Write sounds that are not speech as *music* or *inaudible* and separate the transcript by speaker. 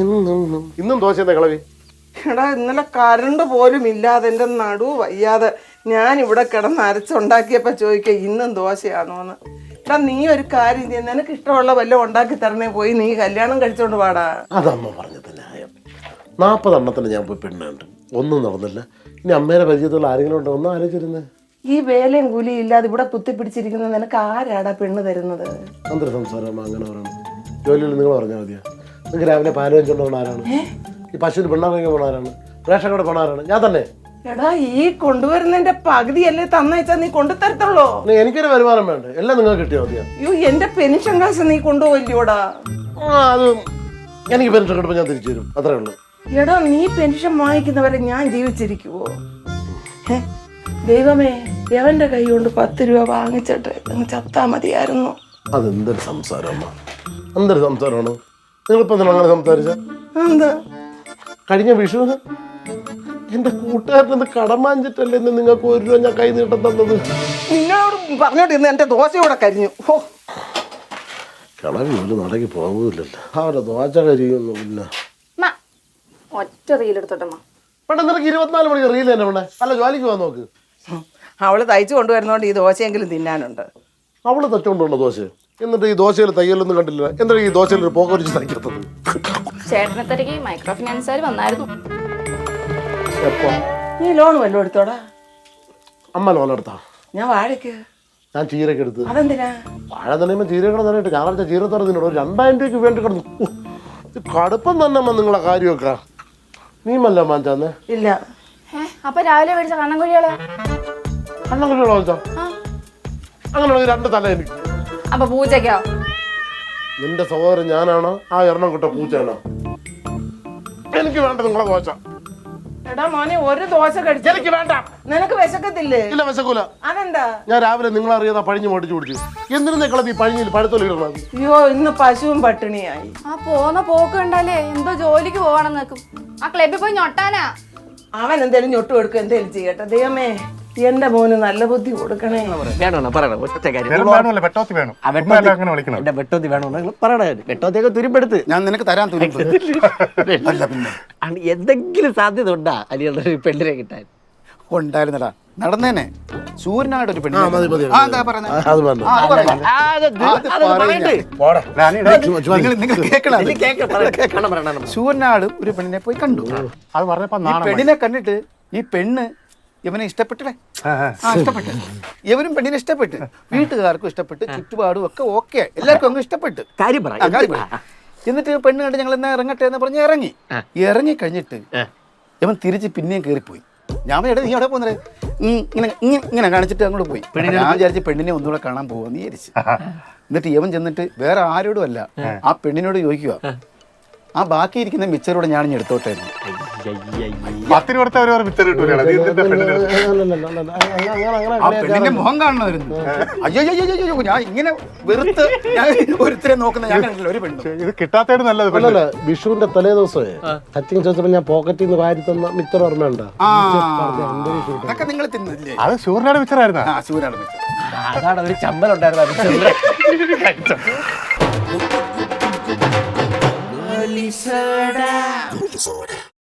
Speaker 1: ഇന്നും. ദോശ എന്താ കളവി?
Speaker 2: എടാ ഇന്നലെ കരണ്ട് പോലും ഇല്ലാതെ എന്റെ നടു വയ്യാതെ ഞാൻ ഇവിടെ കിടന്ന് അരച്ചുണ്ടാക്കിയപ്പോൾ ചോദിക്ക ഇന്നും ദോശയാണോന്ന്? എടാ നീ ഒരു കാര്യം ചെയ്യ. നിനക്ക് ഇഷ്ടമുള്ള വല്ലതും ഉണ്ടാക്കി തരണേ പോയി നീ കല്യാണം കഴിച്ചോണ്ട് പാടാ
Speaker 1: അതമ്മ പറഞ്ഞത് ന്യായം. എണ്ണത്തിന് ഞാൻ പോയി പെണ്ണുണ്ട് ഒന്നും നടന്നില്ല. ഇനി അമ്മേരെ പരിചയത്തുള്ള ആരെങ്കിലും ഉണ്ടോ? ഒന്നും ആലോചിച്ചിരുന്നേ.
Speaker 2: ഈ വേലയും കൂലിയും ഇല്ലാതെ ഇവിടെ കുത്തിപ്പിടിച്ചിരിക്കുന്ന നിനക്ക് ആരാടാ പെണ്ണ് തരുന്നത്?
Speaker 1: അന്തര സംസാരം അങ്ങനെ പറയണം ജോലിയിൽ നിങ്ങൾ പറഞ്ഞാൽ മതിയാ? നിങ്ങൾക്ക് രാവിലെ പാൽ വെച്ചുകൊണ്ട് പോണ ആരാണ്? ഈ പശുവിന് പെണ്ണാണെങ്കിൽ പോണ ആരാണ്? റേഷൻ കട പോണ ആരാണ്? ഞാൻ തന്നെ.
Speaker 2: എടാ ഈ കൊണ്ടുവരുന്നതിന്റെ പകുതിയല്ലേ തന്നയച്ചാ നീ കൊണ്ടു തരത്തുള്ളൂ
Speaker 1: ഇനി എനിക്കൊരു വരുമാനം വേണ്ട? എല്ലാം നിങ്ങൾക്ക് കിട്ടിയോ മതിയാ?
Speaker 2: അയ്യോ എന്റെ പെൻഷൻ കാശ് നീ കൊണ്ടുപോയില്ലോടാ.
Speaker 1: ആ അത് എനിക്ക് പെൻഷൻ കിട്ടുമ്പോൾ ഞാൻ തിരിച്ചു തരും. അത്രേ ഉള്ളൂ.
Speaker 2: എടാ നീ പെൻഷൻ വാങ്ങിക്കുന്നവരെ ഞാൻ ജീവിച്ചിരിക്കുവോ? ദൈവമേ എവന്റെ കൈ കൊണ്ട് പത്ത് രൂപ വാങ്ങിച്ചിട്ട് ചത്താ മതിയായിരുന്നു.
Speaker 1: അതെന്തൊരു സംസാരമാണ് എന്തൊരു സംസാരമാണ്? നിങ്ങളിപ്പോൾ എന്തിനാ അങ്ങനെ സംസാരിച്ച?
Speaker 2: എന്താ
Speaker 1: കഴിഞ്ഞ വിഷുവിന് എന്റെ കൂട്ടുകാരനത് കടം വാങ്ങിച്ചിട്ടല്ലേ ഇന്ന് നിങ്ങൾക്ക് ഒരു രൂപ ഞാൻ കൈ നീട്ടം തന്നത്?
Speaker 2: നിന്നോട് പറഞ്ഞോണ്ടിരുന്ന് എന്റെ ദോശ ഇവിടെ കരിഞ്ഞു. ഹോ.
Speaker 1: കിളവി ഒരു നടക്കി പോകുന്നില്ലല്ലോ അവരുടെ ദോശ കരിയൊന്നുമില്ല
Speaker 3: അമ്മ, ഒറ്റ റീലെടുത്തോട്ടമ്മ
Speaker 1: പെട്ടെന്ന് നിനക്ക് ഇരുപത്തിനാല് മണിക്ക് റീൽ തന്നെ വേണേ. അല്ല ജോലിക്ക് പോകാൻ നോക്ക്.
Speaker 2: അവൾ തയ്ച്ചു കൊണ്ടുവരുന്നോണ്ട് ഈ ദോശയെങ്കിലും തിന്നാനുണ്ട്.
Speaker 1: അവൾ തച്ചുകൊണ്ടുണ്ടോ ദോശ എന്നിട്ട് ഈ ദോശയിൽ തയ്യലൊന്നും കണ്ടില്ല. എന്നിട്ട് ഈ ദോശയിൽ ഒരു തയ്ക്കാത്തത്?
Speaker 3: അങ്ങനെയുള്ള മൈക്രോ ഫിനാൻസുകാർ വന്നായിരുന്നു.
Speaker 1: എപ്പോ?
Speaker 2: നീ ലോൺ വല്ലതും എടുത്തോടാ?
Speaker 1: അമ്മ ലോൺ എടുത്താ?
Speaker 2: ഞാൻ വാഴയ്ക്ക്
Speaker 1: ഞാൻ ചീരൊക്കെ എടുത്ത്.
Speaker 2: അതെന്തിനാ?
Speaker 1: വാഴ തന്നെയുമ്പോൾ ചീര കിടന്നിട്ട് ഞായറാഴ്ച ചീര തുറന്നിട്ട് ഒരു രണ്ടായിരം രൂപയ്ക്ക് വേണ്ടി കിടന്നു. കടുപ്പം തന്നെ അമ്മ നിങ്ങളെ കാര്യമൊക്കെ. നീമല്ല മാഞ്ചാന്ന്
Speaker 2: ഇല്ല.
Speaker 3: അപ്പൊ രാവിലെ മേടിച്ച കണ്ണൻ കുഴികളെ?
Speaker 1: അണ്ണങ്ങനെ വാങ്ങിച്ചോ അങ്ങനെ രണ്ട് തല എനിക്ക്.
Speaker 3: അപ്പൊ പൂജയ്ക്കോ?
Speaker 1: നിന്റെ സഹോദരൻ ഞാനാണോ? ആ എണ്ണം കിട്ട പൂച്ചയാണോ? എനിക്ക് വേണ്ട നിങ്ങളെ ദോശ.
Speaker 2: എടാ മോനെ ഒരു ദോശ കഴിച്ചു
Speaker 1: എനിക്ക് വേണ്ട.
Speaker 2: നിനക്ക് വിശക്കത്തില്ലേ?
Speaker 1: ഇല്ല വിശക്കൂല.
Speaker 2: അതെന്താ?
Speaker 1: ഞാൻ രാവിലെ നിങ്ങൾ അറിയാതെ പഴിഞ്ഞു മേടിച്ചു കുടിച്ചു. എന്തിനാ നിങ്ങളെ ഈ പഴിഞ്ഞിൽ പഴുത്തൊലിടണം
Speaker 2: അയ്യോ ഇന്ന് പശുവും പട്ടിണിയായി.
Speaker 3: ആ പോന്ന പോക്ക് കണ്ടാലേ എന്തോ ജോലിക്ക് പോകണം നിൽക്കും ആ ക്ലബിൽ പോയി ഞൊട്ടാനാ.
Speaker 2: അവൻ എന്തേലും ഞൊട്ടു കൊടുക്കും എന്തേലും ചെയ്യട്ടെ. ദൈവമേ. എന്റെ മോന് നല്ല ബുദ്ധി കൊടുക്കണേ.
Speaker 4: വേണോ പറയണം? ഒറ്റ കാര്യം.
Speaker 5: വേണം വേണമല്ലോ? വെട്ടോത്തി വേണം.
Speaker 4: ആ, വെട്ടോത്തി-
Speaker 5: ഉമ്മയല്ലേ അങ്ങനെ വിളിക്കണം?
Speaker 4: എന്റെ വെട്ടോത്തി വേണോ പറയണേ. വെട്ടോത്തിയൊക്കെ തുരുമ്പെടുത്ത്.
Speaker 6: ഞാൻ നിനക്ക് തരാൻ തുനിപ്പ് അല്ല പിന്നെ.
Speaker 4: ആണ് എന്തെങ്കിലും സാധ്യത ഉണ്ടാ? അലിയുടെ ഒരു പെണ്ണിനെ കിട്ടാൻ.
Speaker 6: ഉണ്ടായിരുന്നടാ. നടന്നേനെ. സൂര്യനായിട്ട് ഒരു പെണ്ണ്
Speaker 1: ആ, മതി, മതി,
Speaker 6: ആ, എന്താ പറയുന്നെ?
Speaker 1: അത്
Speaker 6: ആ, അത് പറയണ്ട.
Speaker 4: ആ, അത് ഇത്
Speaker 6: അത്
Speaker 4: അതൊന്ന്
Speaker 6: പറയില്ല.
Speaker 4: പറയട്ടെ.
Speaker 6: നിങ്ങൾ നിങ്ങൾ കേൾക്കണം അത്.
Speaker 4: എനിക്ക് കേൾക്കാം, പറയട്ടെ. കേൾക്കണം, പറയണം.
Speaker 6: സൂര്യനാട് ഒരു പെണ്ണിനെ പോയി കണ്ടു.
Speaker 5: അത് പറഞ്ഞപ്പോ
Speaker 6: ഈ
Speaker 5: നാണം
Speaker 6: പെണ്ണിനെ കണ്ടിട്ട് ഈ പെണ്ണ് ഇവനെ ഇഷ്ടപ്പെട്ടില്ലേ? ആ ഇഷ്ടപ്പെട്ടു. ഇവനും പെണ്ണിനെ ഇഷ്ടപ്പെട്ട്. വീട്ടുകാർക്കും ഇഷ്ടപ്പെട്ട്. ചുറ്റുപാടും ഒക്കെ ഓക്കെ എല്ലാവർക്കും അങ്ങ് ഇഷ്ടപ്പെട്ട്.
Speaker 4: കാര്യം പറ.
Speaker 6: ആ, കാര്യം പറ. എന്നിട്ട് പെണ്ണ് കണ്ട് ഞങ്ങൾ എന്നാ ഇറങ്ങട്ടെ എന്ന് പറഞ്ഞ് ഇറങ്ങി. ഇറങ്ങി കഴിഞ്ഞിട്ട് ഇവൻ തിരിച്ച് പിന്നെയും കയറിപ്പോയി ഞാൻ പറഞ്ഞു, എടാ നീ അവിടെ പോകുന്നത്? ഇങ്ങനെ ഇങ്ങനെ ഇങ്ങനെ കാണിച്ചിട്ട് അങ്ങോട്ട് പോയി. പെണ്ണിനെ ഞാൻ വിചാരിച്ച് പെണ്ണിനെ ഒന്നുകൂടെ കാണാൻ പോകുമെന്ന് വിചാരിച്ചു. എന്നിട്ട് ഇവൻ ചെന്നിട്ട് വേറെ ആരോടും അല്ല ആ. പെണ്ണിനോട് ചോദിക്കുക ആ ബാക്കി ഇരിക്കുന്ന മിച്ചറോടെ ഞാൻ ഇനി എടുത്തോട്ടെ എന്ന്.
Speaker 5: പത്തിന് കൊടുത്ത ഒരു ഒരു മിച്ചർ കിട്ടൂല? നീ എന്തിന്റെ പെണ്ണിനെ എടുത്തത്?
Speaker 6: ആ പെണ്ണിന്റെ മുഖം കാണണമായിരുന്നു. അയ്യോ അയ്യോ അയ്യോ, അയ്യോ ഞാൻ ഇങ്ങനെ വെറുത്ത് ഞാൻ ഒരുത്തരെ നോക്കുന്ന ഞാൻ കണ്ടില്ല ഒരു പെണ്ണും.
Speaker 5: ഇത് നല്ലത് പെണ്ണ്.
Speaker 1: അല്ലല്ല വിഷുവിന്റെ തലേ ദിവസമേ സച്ചിൻ ചോദിച്ചപ്പോ ഞാൻ പോക്കറ്റിൽ നിന്ന് വാരി തന്ന മിച്ചർ ഓർമ്മയുണ്ടോ
Speaker 6: ആ. അതൊക്കെ നിങ്ങൾ തിന്നില്ലേ?
Speaker 5: അത് സൂര്യനാട് മിച്ചറായിരുന്നു
Speaker 6: ആ സൂര്യാണ് മിച്ചർ
Speaker 4: അതാണ് ഒരു ചമ്മലുണ്ടായിരുന്നു *laughs*
Speaker 2: Soda.